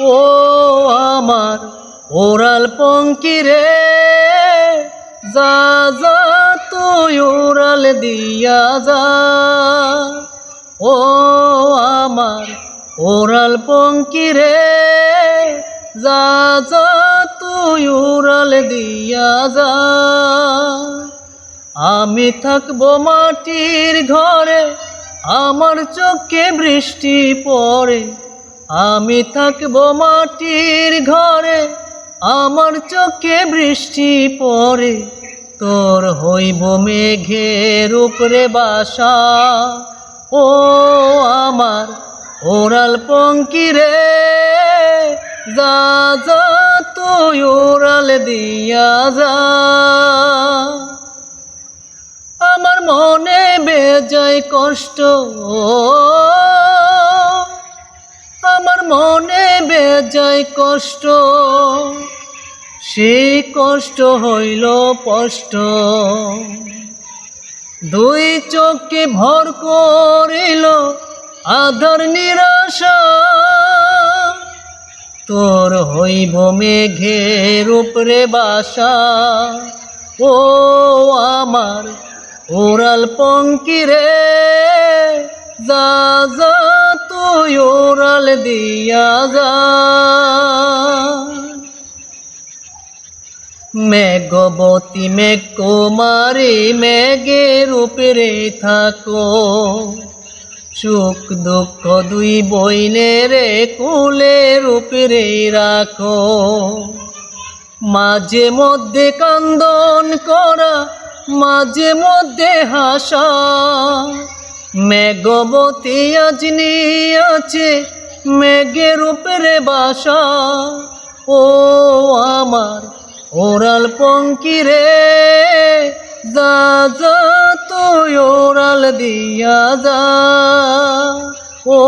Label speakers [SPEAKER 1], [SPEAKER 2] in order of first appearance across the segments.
[SPEAKER 1] ও আমার ওরাল পঙ্কি রে, যা যা, তুই ওরাল দিয়া যা। ও আমার ওরাল পঙ্কি রে, যা যা, তুই ওরাল দিয়া যা। আমি থাকব মাটির ঘরে, আমার চোখে বৃষ্টি পড়ে। আমি থাকব মাটির ঘরে, আমার চোখে বৃষ্টি পড়ে। তোর হইব মেঘের উপরে বাসা। ও আমার ওরাল পঙ্কি রে, যা যা, তুই ওরাল দিয়া যা। আমার মনে বেজায় কষ্ট আমার মনে বেজায় কষ্ট সেই কষ্ট হইল স্পষ্ট। দুই চোখে ভর করিল আধার নিরাশা তোর হইব মেঘের উপরে বাসা। ও আমার ওরাল পঙ্কি রে যা ওরাল দিয়া যা। মেঘবতী মেঘ কুমারী মেঘের উপরে থাকো সুখ দুঃখ দুই বইনের কুলের উপরে রাখো। মাঝে মধ্যে কান্দন করা, মাঝে মধ্যে হাসা। মেঘবতী আজনি আছে মেঘের উপরে বাসা, ও আমার ওরাল পঙ্কি রে। যা যা, তুই ওরাল দিয়া যা। ও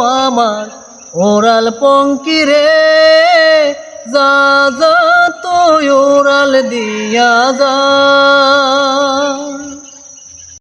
[SPEAKER 1] আমার ওরাল পঙ্কি রে। যা যা, তুই ওরাল দিয়া যা।